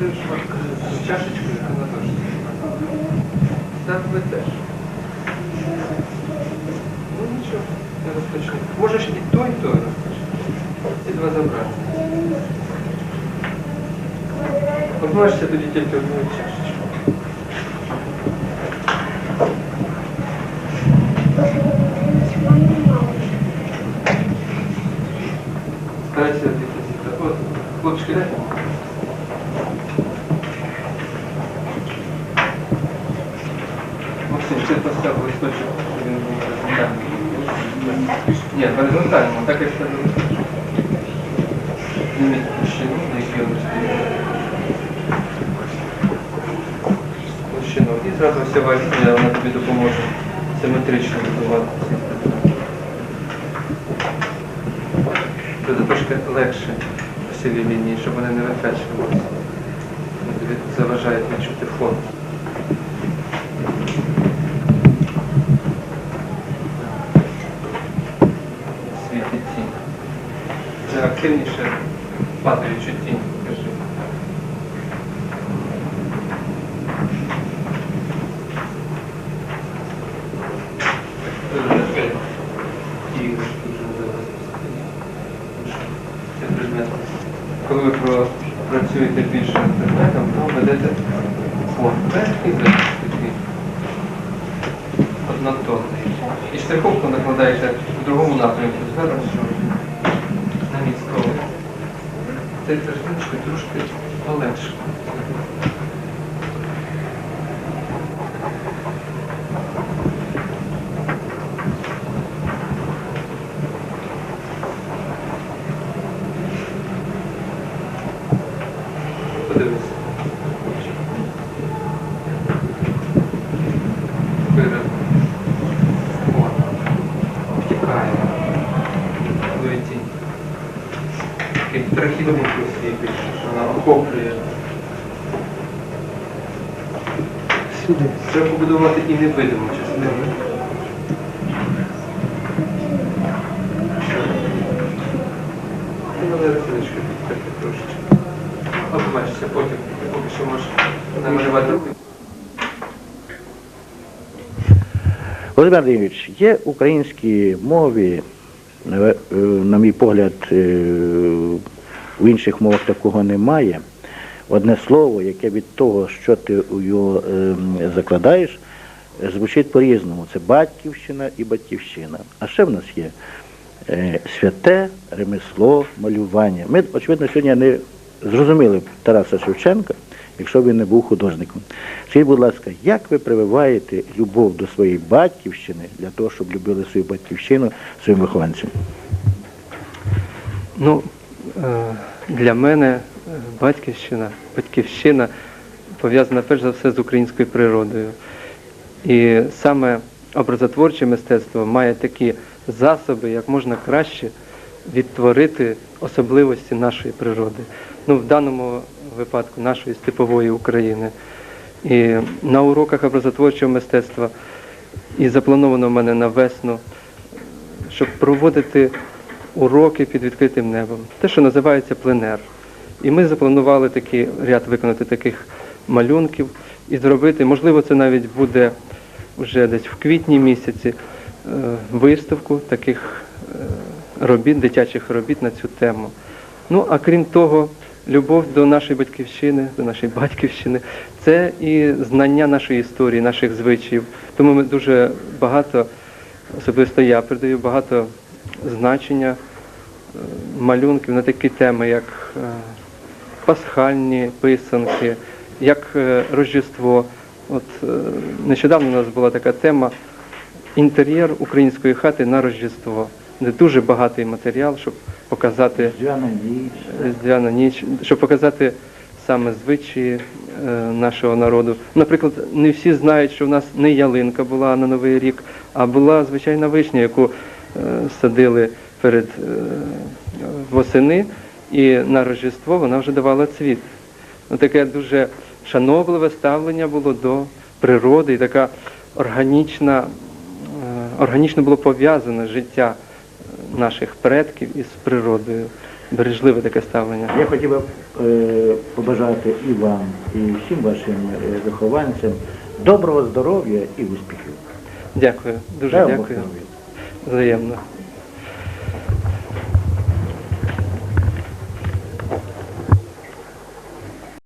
даєш з чашечкою, а на теж. Так ви теж. Ну нічого, не розпочни. Можеш і той, і той розпочати. Ці два забрати. Обмежся тоді тільки одною чашечкою. Старайся дивитися. От, хлопчики, дай. Листочок, щоб він був горизонтальний. Ні, горизонтально, так як треба. Зніміть площину, на якій він. Площину. І зразу вся валізія, вона тобі допоможе симетрично будувати. Буде трошки легше по цілій лінії, щоб вони не викачувалися. Заважають відчути фон. Світлі тінь. Це активніше падаючу тінь. Коли ви працюєте більше предметом, то ведете фон. І такий. Однотонний. І штриховку накладаєте в другому напрямку. Міцького. Цей картиночку трошки полегше. Подивись. Вперед. О, втікає. Що вона охоплює. Сюди. Треба побудувати і невидиму частину. Трошечки. Побачишся потім, поки що можеш намалювати руки. Володимир Андрійович, є в українській мові, е, на мій погляд, е, в інших мовах такого немає. Одне слово, яке від того, що ти його ем, закладаєш, звучить по-різному. Це батьківщина і батьківщина. А ще в нас є е, святе ремесло малювання. Ми, очевидно, сьогодні не зрозуміли Тараса Шевченка, якщо він не був художником. Скажіть, будь ласка, як ви прививаєте любов до своєї батьківщини для того, щоб любили свою батьківщину своїм вихованцям? Ну, для мене е, батьківщина, батьківщина пов'язана перш за все з українською природою. І саме образотворче мистецтво має такі засоби, як можна краще відтворити особливості нашої природи. Ну, в даному випадку нашої степової України. І на уроках образотворчого мистецтва і заплановано в мене на весну щоб проводити уроки під відкритим небом, те, що називається пленер. І ми запланували такий ряд виконати таких малюнків і зробити, можливо, це навіть буде вже десь в квітні місяці е, виставку таких е, робіт, дитячих робіт на цю тему. Ну, а крім того, любов до нашої батьківщини, до нашої батьківщини, це і знання нашої історії, наших звичаїв. Тому ми дуже багато особисто я придаю багато значення е, малюнків на такі теми, як е, пасхальні писанки, як е, Рождество. От нещодавно у нас була така тема інтер'єр української хати на Рождество, де дуже багатий матеріал, щоб показати Різдвяна ніч, щоб показати саме звичаї нашого народу. Наприклад, не всі знають, що в нас не ялинка була на Новий рік, а була звичайна вишня, яку садили перед е, восени, і на Рождество вона вже давала цвіт. Ну, таке дуже шанобливе ставлення було до природи і така органічна, е, органічно було пов'язане життя е, наших предків із природою. Бережливе таке ставлення. Я хотів би е, побажати і вам, і всім вашим е, вихованцям доброго здоров'я і успіхів. Дякую, дуже Дай дякую. Взаємно.